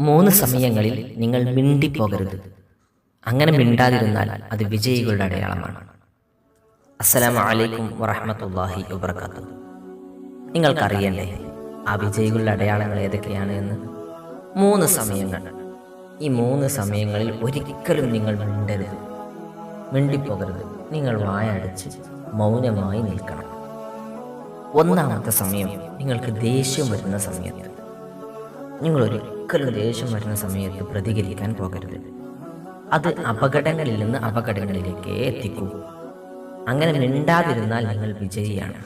മൂന്ന് സമയങ്ങളിൽ നിങ്ങൾ മിണ്ടിപ്പോകരുത്. അങ്ങനെ മിണ്ടാതിരുന്നാൽ അത് വിജയികളുടെ അടയാളമാണ്. അസ്സലാമു അലൈക്കും വറഹമത്തല്ലാഹി വബർക്കാത്തു നിങ്ങൾക്കറിയണ്ടേ ആ വിജയികളുടെ അടയാളങ്ങൾ ഏതൊക്കെയാണ് എന്ന്? മൂന്ന് സമയങ്ങൾ. ഈ മൂന്ന് സമയങ്ങളിൽ ഒരിക്കലും നിങ്ങൾ മിണ്ടരുത്. മിണ്ടിപ്പോകരുത്. നിങ്ങൾ വായടച്ച് മൗനമായി നിൽക്കണം. ഒന്നാമത്തെ സമയം നിങ്ങൾക്ക് ദേഷ്യം വരുന്ന സമയത്ത്. നിങ്ങൾ ഒരിക്കലും ദേഷ്യം വരുന്ന സമയത്ത് പ്രതികരിക്കാൻ പോകരുത്. അത് അപകടങ്ങളിൽ നിന്ന് അപകടങ്ങളിലേക്ക് എത്തിക്കൂ. അങ്ങനെ മിണ്ടാതിരുന്നാൽ നിങ്ങൾ വിജയിയാണ്.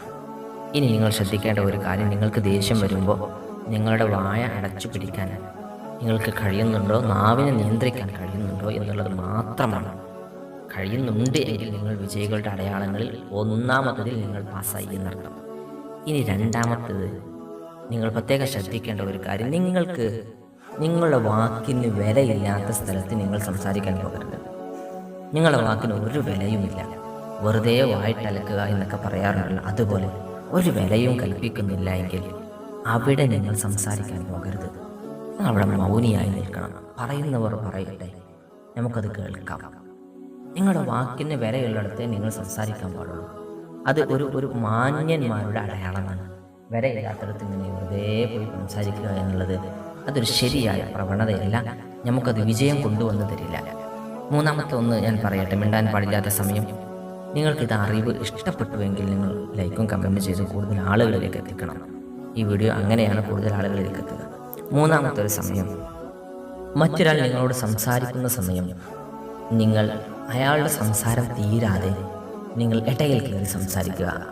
ഇനി നിങ്ങൾ ശ്രദ്ധിക്കേണ്ട ഒരു കാര്യം നിങ്ങൾക്ക് ദേഷ്യം വരുമ്പോൾ നിങ്ങളുടെ വായ അടച്ചു പിടിക്കാൻ നിങ്ങൾക്ക് കഴിയുന്നുണ്ടോ നാവിനെ നിയന്ത്രിക്കാൻ കഴിയുന്നുണ്ടോ എന്നുള്ളത് മാത്രമാണ്. കഴിയുന്നുണ്ട് എങ്കിൽ നിങ്ങൾ വിജയികളുടെ അടയാളങ്ങളിൽ ഒന്നാമത്തതിൽ നിങ്ങൾ പാസ്സായി എന്നർത്ഥം. ഇനി രണ്ടാമത്തത് നിങ്ങൾ പ്രത്യേകം ശ്രദ്ധിക്കേണ്ട ഒരു കാര്യം. നിങ്ങൾക്ക് നിങ്ങളുടെ വാക്കിന് വിലയില്ലാത്ത സ്ഥലത്ത് നിങ്ങൾ സംസാരിക്കാൻ പോകരുത്. നിങ്ങളുടെ വാക്കിന് ഒരു വിലയുമില്ല. വെറുതെ വായിട്ടലക്കുക എന്നൊക്കെ പറയാറുണ്ടല്ലോ. അതുപോലെ ഒരു വിലയും കൽപ്പിക്കുന്നില്ല എങ്കിൽ അവിടെ നിങ്ങൾ സംസാരിക്കാൻ പോകരുത്. അവിടെ മൗനിയായി നിൽക്കണം. പറയുന്നവർ പറയട്ടെ. നമുക്കത് കേൾക്കാം. നിങ്ങളുടെ വാക്കിന് വിലയുള്ളിടത്തേ നിങ്ങൾ സംസാരിക്കാൻ പാടുള്ളൂ. അത് ഒരു ഒരു മാന്യന്മാരുടെ അടയാളമാണ്. വിലയില്ലാത്തടത്ത് ഇങ്ങനെ വെറുതെ പോയി സംസാരിക്കുക എന്നുള്ളത് അതൊരു ശരിയായ പ്രവണതയല്ല. നമുക്കത് വിജയം കൊണ്ടുവന്ന് തരില്ല. മൂന്നാമത്തെ ഒന്ന് ഞാൻ പറയട്ടെ മിണ്ടാൻ പാടില്ലാത്ത സമയം. നിങ്ങൾക്കിത് അറിവ് ഇഷ്ടപ്പെട്ടുവെങ്കിൽ നിങ്ങൾ ലൈക്കും കമന്റ് ചെയ്ത് കൂടുതൽ ആളുകളിലേക്ക് എത്തിക്കണം. ഈ വീഡിയോ അങ്ങനെയാണ് കൂടുതൽ ആളുകളിലേക്ക് എത്തുക. മൂന്നാമത്തെ ഒരു സമയം. മറ്റൊരാൾ നിങ്ങളോട് സംസാരിക്കുന്ന സമയം. നിങ്ങൾ അയാളുടെ സംസാരം തീരാതെ നിങ്ങൾ ഇടയിൽ കയറി സംസാരിക്കുക.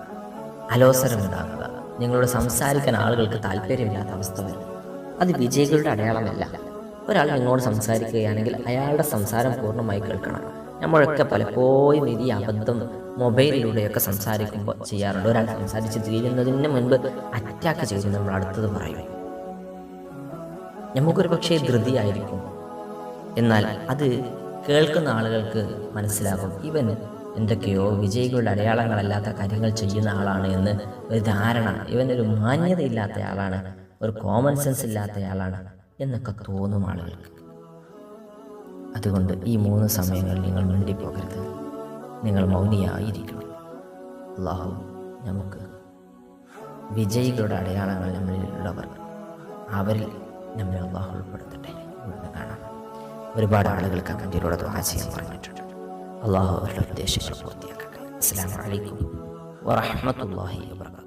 അലോസരമുണ്ടാക്കുക. നിങ്ങളോട് സംസാരിക്കാൻ ആളുകൾക്ക് താല്പര്യമില്ലാത്ത അവസ്ഥ വരും. അത് വിജയികളുടെ അടയാളമല്ല. ഒരാൾ നിങ്ങളോട് സംസാരിക്കുകയാണെങ്കിൽ അയാളുടെ സംസാരം പൂർണമായി കേൾക്കണം. നമ്മളൊക്കെ പലപ്പോഴും ഇനി അബദ്ധം മൊബൈലിലൂടെയൊക്കെ സംസാരിക്കുമ്പോൾ ചെയ്യാറുണ്ട്. ഒരാൾ സംസാരിച്ച് തീരുന്നതിന് മുൻപ് അറ്റാക്ക് ചെയ്ത് നമ്മൾ അടുത്തത് പറയും. നമുക്കൊരു പക്ഷേ ധൃതിയായിരിക്കും. എന്നാൽ അത് കേൾക്കുന്ന ആളുകൾക്ക് മനസ്സിലാകും. ഇവൻ എന്തൊക്കെയോ വിജയികളുടെ അടയാളങ്ങളല്ലാത്ത കാര്യങ്ങൾ ചെയ്യുന്ന ആളാണ് എന്ന് ഒരു ധാരണ ഇവനൊരു മാന്യതയില്ലാത്ത ആളാണ് ഒരു കോമൺ സെൻസ് ഇല്ലാത്ത ആളാണ് എന്നൊക്കെ തോന്നും ആളുകൾക്ക്. അതുകൊണ്ട് ഈ മൂന്ന് സമയങ്ങളിൽ നിങ്ങൾ മിണ്ടിപ്പോകരുത്. നിങ്ങൾ മൗനിയായിരിക്കണം. അള്ളാഹു നമുക്ക് വിജയികളുടെ അടയാളങ്ങൾ നമ്മളിലുള്ളവർ അവരിൽ നമ്മെ അള്ളാഹു ഉൾപ്പെടുത്തട്ടെ. കാണാം. ഒരുപാട് ആളുകൾ കമന്റിലൂടെ ആശയം പറഞ്ഞിട്ടുണ്ട്. الله أعلم ليش السلام عليكم ورحمة الله وبركاته.